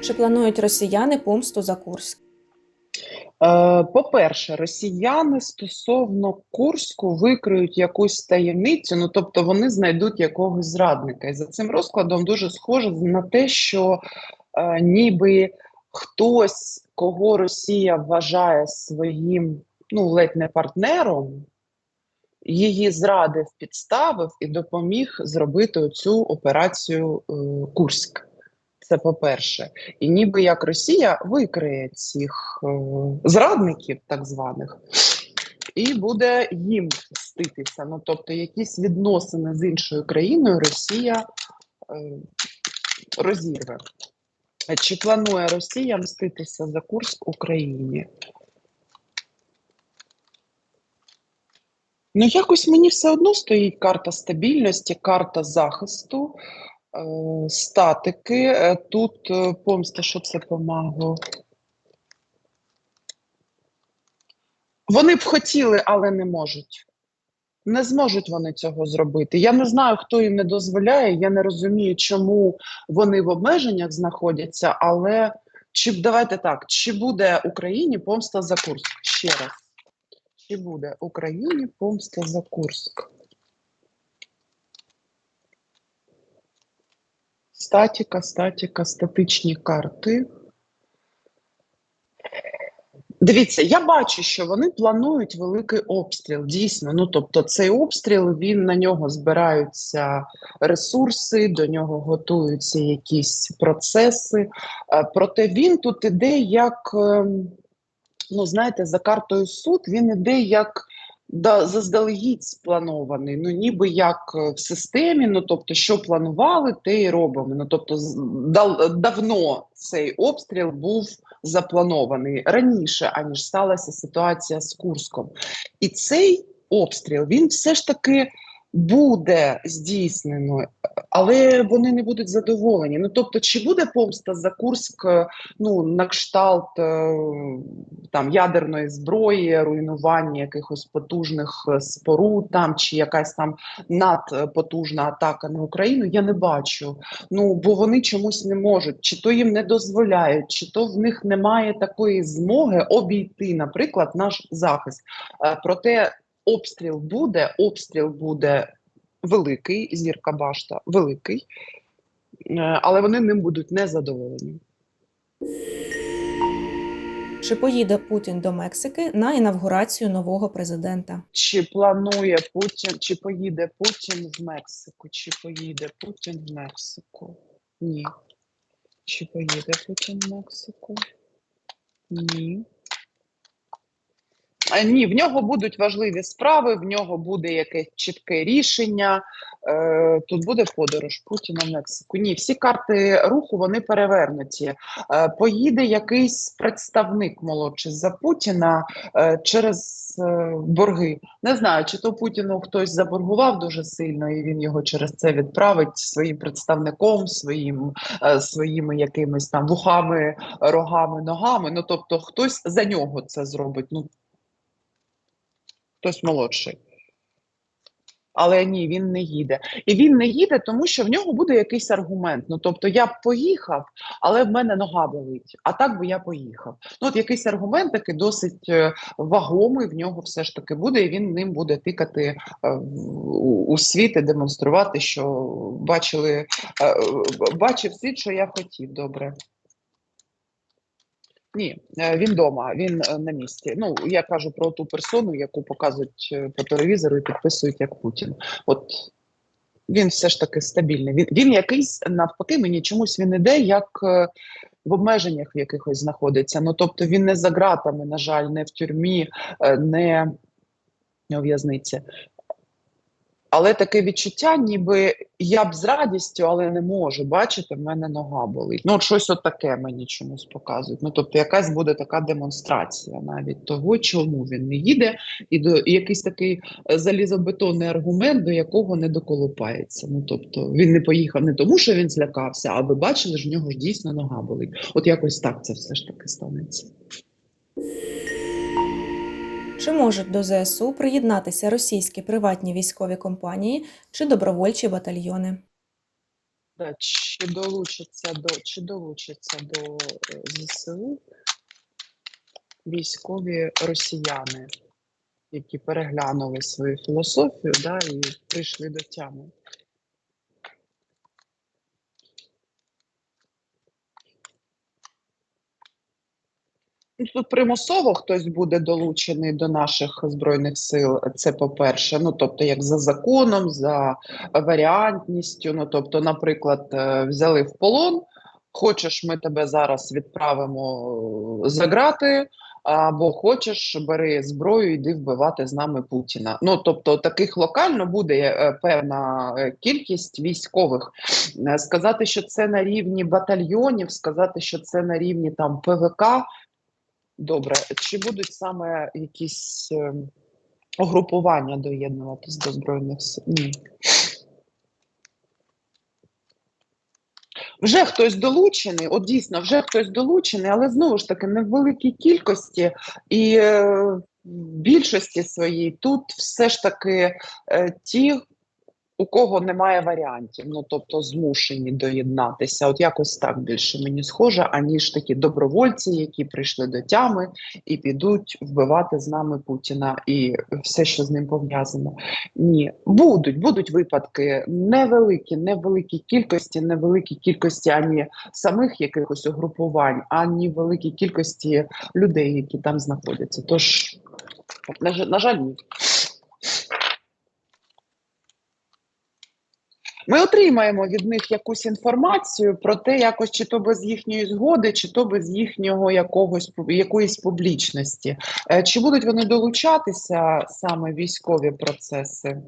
Чи планують росіяни помсту за Курськ? Е, По-перше, росіяни стосовно Курську викриють якусь таємницю, ну тобто вони знайдуть якогось зрадника. І за цим розкладом дуже схоже на те, що е, ніби хтось, кого Росія вважає своїм ну, ледь не партнером, її зрадив, підставив і допоміг зробити цю операцію е, Курськ. Це по-перше. І ніби як Росія викриє цих е, зрадників, так званих, і буде їм мститися. Ну, тобто, якісь відносини з іншою країною Росія е, розірве. Чи планує Росія мститися за Курськ Україні? Ну, якось мені все одно стоїть карта стабільності, карта захисту, статики. Е, Тут е, помста, що це помагло? Вони б хотіли, але не можуть. Не зможуть вони цього зробити. Я не знаю, хто їм не дозволяє. Я не розумію, чому вони в обмеженнях знаходяться, але чи давайте так, чи буде Україні помста за Курск? Ще раз. Чи буде Україні помста за Курск? Статіка, статіка, статичні карти. Дивіться, я бачу, що вони планують великий обстріл. Дійсно, ну тобто, цей обстріл він на нього збираються ресурси, до нього готуються якісь процеси. Е, Проте він тут іде як, ем, ну знаєте, за картою суд, він іде як да, заздалегідь спланований. Ну, ніби як е, в системі. Ну тобто, що планували, те і робимо. Ну тобто, дав- давно цей обстріл був запланований раніше, аніж сталася ситуація з Курском. І цей обстріл він все ж таки буде здійснено, але вони не будуть задоволені. Ну тобто, чи буде помста за Курск е, ну, на кшталт е, там ядерної зброї, руйнування якихось потужних е, споруд, там чи якась там надпотужна атака на Україну? Я не бачу. Ну бо вони чомусь не можуть, чи то їм не дозволяють, чи то в них немає такої змоги обійти, наприклад, наш захист. Е, Проте обстріл буде, обстріл буде великий, зірка башта великий, е, але вони ним будуть незадоволені. Чи поїде Путін до Мексики на інавгурацію нового президента? Чи планує Путін, чи поїде Путін в Мексику? Чи поїде Путін в Мексику? Ні. Чи поїде Путін в Мексику? Ні. Ні, в нього будуть важливі справи, в нього буде якесь чітке рішення. Е, тут буде подорож Путіна в Мексику. Ні, всі карти руху вони перевернуті. Е, поїде якийсь представник молодший за Путіна е, через е, борги. Не знаю, чи то Путіну хтось заборгував дуже сильно, і він його через це відправить своїм представником, своїм, е, своїми якимись там вухами, рогами, ногами. Ну тобто, хтось за нього це зробить. Ну хтось молодший. Але ні, він не їде. І він не їде, тому що в нього буде якийсь аргумент. Ну тобто, я б поїхав, але в мене нога болить. А так би я поїхав. Ну, от якийсь аргумент такий досить е, вагомий в нього все ж таки буде, і він ним буде тикати е, у, світ і демонструвати, що бачили, е, бачив світ, що я хотів. Добре. Ні, е, він вдома, він е, на місці. Ну, я кажу про ту персону, яку показують е, по телевізору і підписують як Путін. От він все ж таки стабільний. Він, він якийсь навпаки, мені чомусь він іде як в обмеженнях в якихось знаходиться. Ну тобто він не за ґратами, на жаль, не в тюрмі, не в'язниці. Але таке відчуття, ніби я б з радістю, але не можу. Бачите, в мене нога болить. Ну, от щось от таке мені чомусь показують. Ну, тобто, якась буде така демонстрація навіть того, чому він не їде, і до і якийсь такий е, залізобетонний аргумент, до якого не доколупається. Ну, тобто, він не поїхав не тому, що він злякався, а ви бачили, що в нього ж дійсно нога болить. От якось так це все ж таки станеться. Чи можуть до ЗСУ приєднатися російські приватні військові компанії чи добровольчі батальйони? Чи долучаться до чи долучаться до е, ЗСУ військові росіяни, які переглянули свою філософію да, і прийшли до тями? Ну, Тут примусово хтось буде долучений до наших збройних сил. Це по-перше, ну тобто, як за законом, за варіантністю. Ну тобто, наприклад, е, взяли в полон. Хочеш, ми тебе зараз відправимо е, за грати, або хочеш, бери зброю, йди вбивати з нами Путіна. Ну тобто, таких локально буде е, певна кількість військових. Сказати, що це на рівні батальйонів, сказати, що це на рівні там ПВК. Добре, чи будуть саме якісь е, угрупування доєднуватись до Збройних сил? Ні. Вже хтось долучений, от дійсно, вже хтось долучений, але знову ж таки не в великій кількості і е, в більшості своїй тут все ж таки е, ті, у кого немає варіантів, ну тобто змушені доєднатися. От якось так більше мені схоже, аніж такі добровольці, які прийшли до тями і підуть вбивати з нами Путіна і все, що з ним пов'язано. Ні, будуть, будуть випадки невеликі, невеликі кількості, невеликі кількості ані самих якихось угрупувань, ані великій кількості людей, які там знаходяться. Тож, на, жаль- ні. Ми отримаємо від них якусь інформацію про те, якось чи то без їхньої згоди, чи то без їхнього якогось якоїсь публічності. Е, Чи будуть вони долучатися саме військові процеси?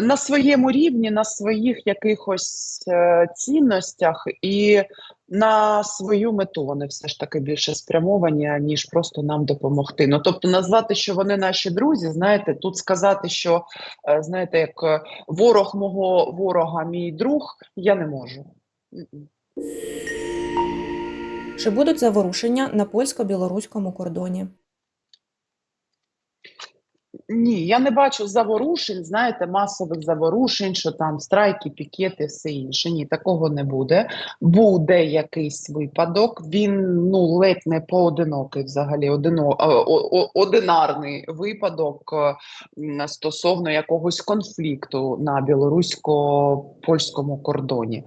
На своєму рівні, на своїх якихось е, цінностях і на свою мету вони все ж таки більше спрямовані, ніж просто нам допомогти. Ну тобто, назвати, що вони наші друзі, знаєте, тут сказати, що е, знаєте, як е, ворог мого ворога, мій друг, я не можу. Чи будуть заворушення на польсько-білоруському кордоні? Ні, я не бачу заворушень, знаєте, масових заворушень, що там страйки, пікети, все інше. Ні, такого не буде. Буде якийсь випадок. Він ну ледь не поодинокий, взагалі, одино, одинарний випадок е, стосовно якогось конфлікту на білорусько-польському кордоні.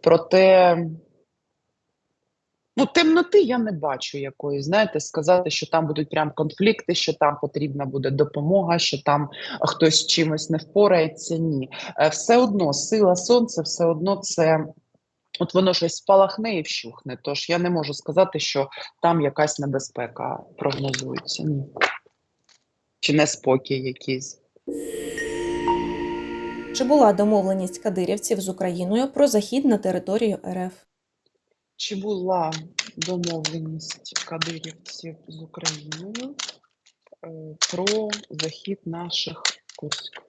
Проте. Ну, темноти я не бачу якої. Знаєте, сказати, що там будуть прям конфлікти, що там потрібна буде допомога, що там хтось чимось не впорається. Ні, Е, все одно сила сонця, все одно це. От воно щось спалахне і вщухне. Тож я не можу сказати, що там якась небезпека прогнозується. Ні. Чи неспокій якийсь. Чи була домовленість кадирівців з Україною про захід на територію РФ? Чи була домовленість кадирівців з Україною е, про захід наших Курськ?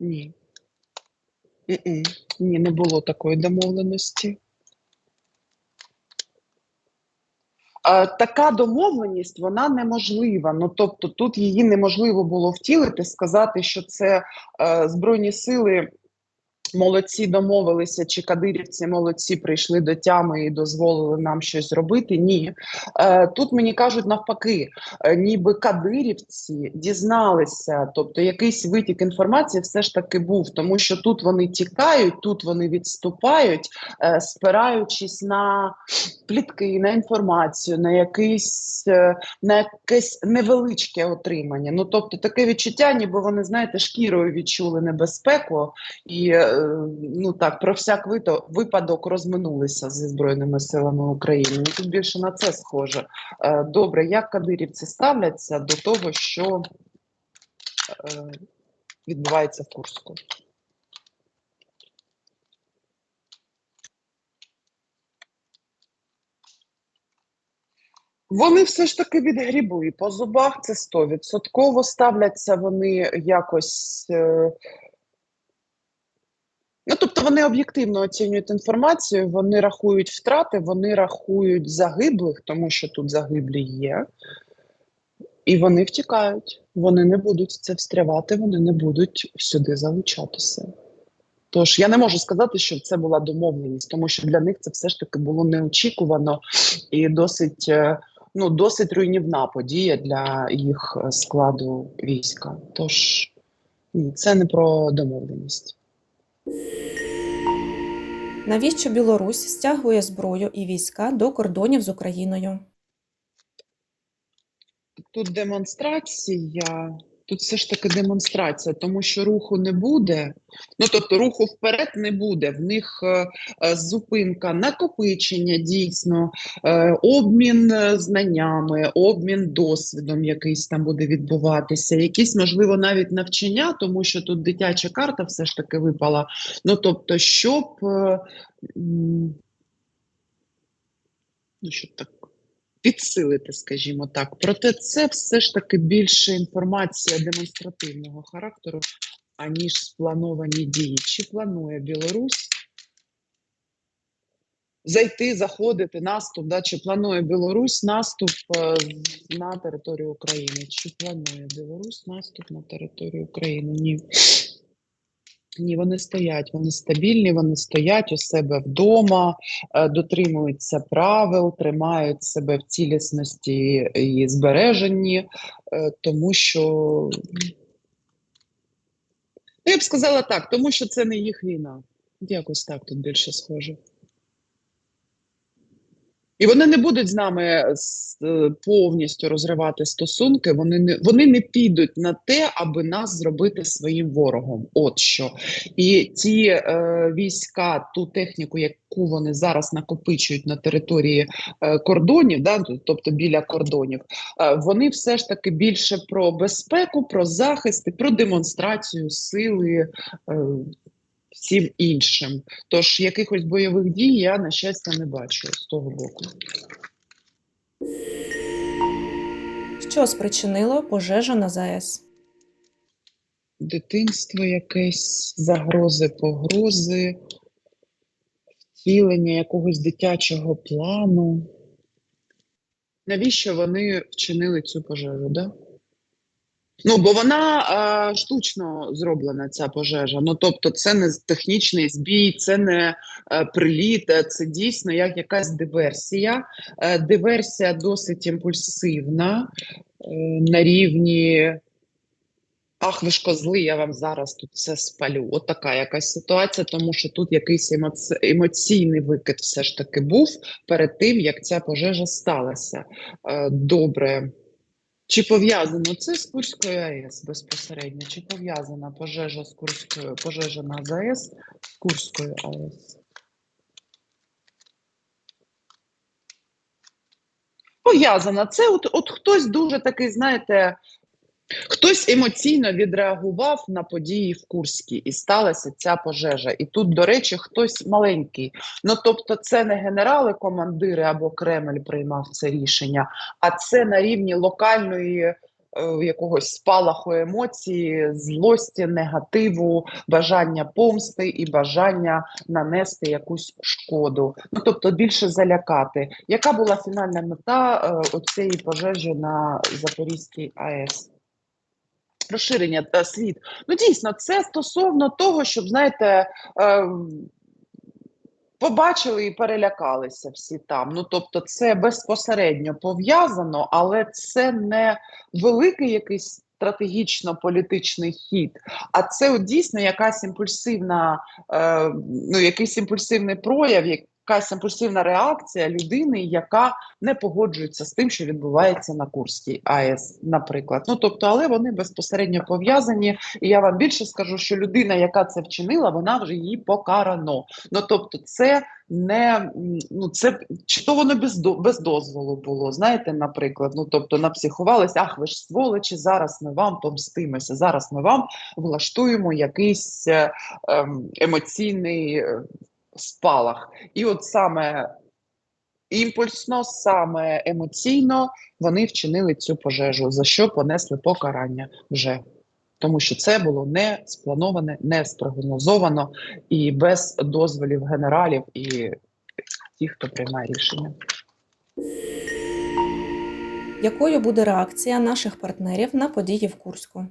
Ні. М-м. Ні, не було такої домовленості. Така домовленість вона неможлива. Ну тобто, тут її неможливо було втілити, сказати, що це е, збройні сили молодці домовилися, чи кадирівці молодці прийшли до тями і дозволили нам щось зробити. Ні, е, тут мені кажуть навпаки, е, ніби кадирівці дізналися, тобто якийсь витік інформації все ж таки був, тому що тут вони тікають, тут вони відступають, е, спираючись на плітки, на інформацію, на якийсь на якесь невеличке отримання. Ну тобто таке відчуття, ніби вони знаєте, шкірою відчули небезпеку і ну так про всяк випадок розминулися зі збройними силами України. Ну, Тут більше на це схоже. Е, Добре, як кадирівці ставляться до того, що е, відбувається в Курську? Вони все ж таки відгрібли по зубах, це стовідсотково ставляться вони якось. Ну, тобто вони об'єктивно оцінюють інформацію, вони рахують втрати, вони рахують загиблих, тому що тут загиблі є, і вони втікають. Вони не будуть в це встрявати, вони не будуть сюди залучатися. Тож я не можу сказати, що це була домовленість, тому що для них це все ж таки було неочікувано і досить, е, ну, досить руйнівна подія для їх е, складу війська. Тож ні, це не про домовленість. Навіщо Білорусь стягує зброю і війська до кордонів з Україною? Тут демонстрація, тут все ж таки демонстрація, тому що руху не буде. Ну тобто руху вперед не буде. В них е, е, зупинка, накопичення дійсно, е, обмін е, знаннями, обмін досвідом якийсь там буде відбуватися, якісь, можливо, навіть навчання, тому що тут дитяча карта все ж таки випала. Ну тобто, щоб. е, Ну, щоб так підсилити, скажімо так. Проте це все ж таки більше інформація демонстративного характеру, аніж сплановані дії. Чи планує Білорусь зайти, заходити, наступ, да? чи планує Білорусь наступ е, на територію України? Чи планує Білорусь наступ на територію України? Ні. Ні, вони стоять, вони стабільні, вони стоять у себе вдома, е, дотримуються правил, тримають себе в цілісності і збереженні, е, тому що ну, я б сказала так, тому що це не їх війна. Якось так тут більше схоже. І вони не будуть з нами е, повністю розривати стосунки. Вони не вони не підуть на те, аби нас зробити своїм ворогом. От що. І ті е, війська, ту техніку, яку вони зараз накопичують на території е, кордонів, да, тобто біля кордонів, е, вони все ж таки більше про безпеку, про захист і про демонстрацію сили. Е, Всім іншим, тож якихось бойових дій я на щастя не бачу з того боку. Що спричинило пожежу на ЗАЕС? Дитинство якесь, загрози, погрози, втілення якогось дитячого плану. Навіщо вони вчинили цю пожежу, да? Ну, бо вона е, штучно зроблена, ця пожежа. Ну, тобто, це не технічний збій, це не е, приліт, е, це дійсно як якась диверсія. Е, диверсія досить імпульсивна е, на рівні. Ах, ви ж козли, я вам зараз тут все спалю. От така якась ситуація, тому що тут якийсь емоці... емоційний викид все ж таки був перед тим, як ця пожежа сталася. Добре. Чи пов'язано це з Курською АЕС безпосередньо? Чи пов'язана пожежа з Курською, пожежа на ЗАЕС з Курською АЕС? Пов'язана. Це от, от хтось дуже такий, знаєте, Хтось емоційно відреагував на події в Курській, і сталася ця пожежа. І тут, до речі, хтось маленький. Ну тобто, це не генерали, командири або Кремль приймав це рішення, а це на рівні локальної е, якогось спалаху емоції, злості, негативу, бажання помсти і бажання нанести якусь шкоду. Ну тобто більше залякати. Яка була фінальна мета е, оцієї пожежі на Запорізькій АЕС? Розширення та світ. Ну, дійсно, це стосовно того, щоб, знаєте, е, побачили і перелякалися всі там. Ну, тобто, це безпосередньо пов'язано, але це не великий якийсь стратегічно-політичний хід, а це от дійсно якась імпульсивна, е, ну, якийсь імпульсивний прояв, якась імпульсивна реакція людини, яка не погоджується з тим, що відбувається на Курській АЕС, наприклад. Ну тобто, але вони безпосередньо пов'язані. І я вам більше скажу, що людина, яка це вчинила, вона вже її покарано. Ну тобто, це не ну це чи то воно без без дозволу було. Знаєте, наприклад, ну тобто напсихувалися, ах, ви ж сволочі, зараз ми вам помстимося. Зараз ми вам влаштуємо якийсь е, ем, емоційний. Спалах, і от саме імпульсно, саме емоційно вони вчинили цю пожежу, за що понесли покарання вже. Тому що це було не сплановане, не спрогнозовано і без дозволів генералів і тих, хто приймає рішення. Якою буде реакція наших партнерів на події в Курську?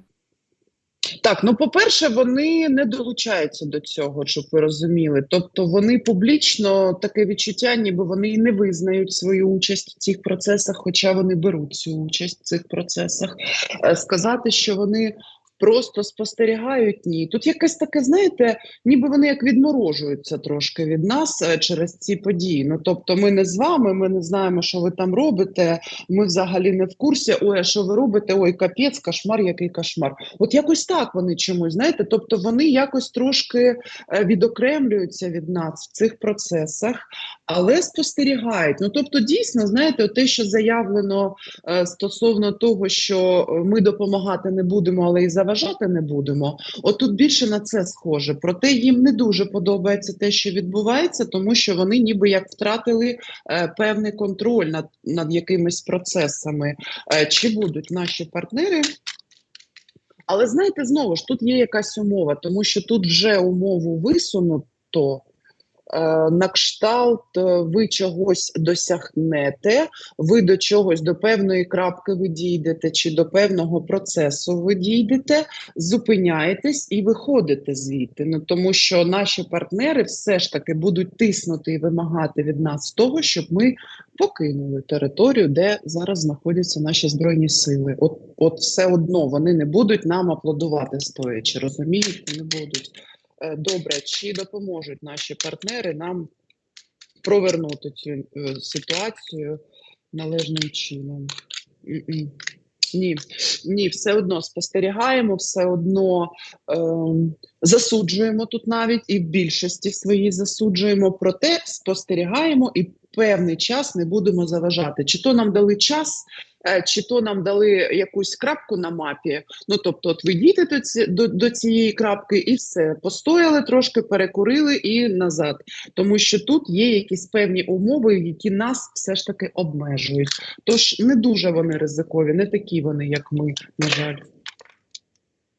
Так, ну по-перше, вони не долучаються до цього, щоб ви розуміли. Тобто вони публічно таке відчуття, ніби вони і не визнають свою участь в цих процесах, хоча вони беруть цю участь в цих процесах. Е, Сказати, що вони просто спостерігають, ні. Тут якесь таке, знаєте, ніби вони як відморожуються трошки від нас е, через ці події. Ну тобто, ми не з вами, ми не знаємо, що ви там робите. Ми взагалі не в курсі. Ой, а що ви робите? Ой, капець, кошмар, який кошмар. От якось так вони чомусь, знаєте, тобто вони якось трошки е, відокремлюються від нас в цих процесах, але спостерігають. Ну тобто, дійсно, знаєте, те, що заявлено е, стосовно того, що ми допомагати не будемо, але і заважати не будемо. Отут більше на це схоже. Проте їм не дуже подобається те, що відбувається, тому що вони ніби як втратили е, певний контроль над, над якимись процесами. Е, чи будуть наші партнери? Але знаєте, знову ж тут є якась умова, тому що тут вже умову висунуто. Е, На кшталт е, ви чогось досягнете, ви до чогось, до певної крапки ви дійдете, чи до певного процесу ви дійдете, зупиняєтесь і виходите звідти. Ну тому що наші партнери все ж таки будуть тиснути і вимагати від нас того, щоб ми покинули територію, де зараз знаходяться наші збройні сили. От, от все одно вони не будуть нам аплодувати стоячи, розумієте? Не будуть. Е, Добре, чи допоможуть наші партнери нам провернути цю е, ситуацію належним чином? Ні, ні, все одно спостерігаємо, все одно ем, засуджуємо тут навіть і в більшості своїй засуджуємо, проте спостерігаємо і певний час не будемо заважати. Чи то нам дали час, е, чи то нам дали якусь крапку на мапі. Ну тобто, от ви дійдете до, ці, до, до цієї крапки, і все постояли трошки, перекурили і назад. Тому що тут є якісь певні умови, які нас все ж таки обмежують. Тож не дуже вони ризикові, не такі вони, як ми, на жаль.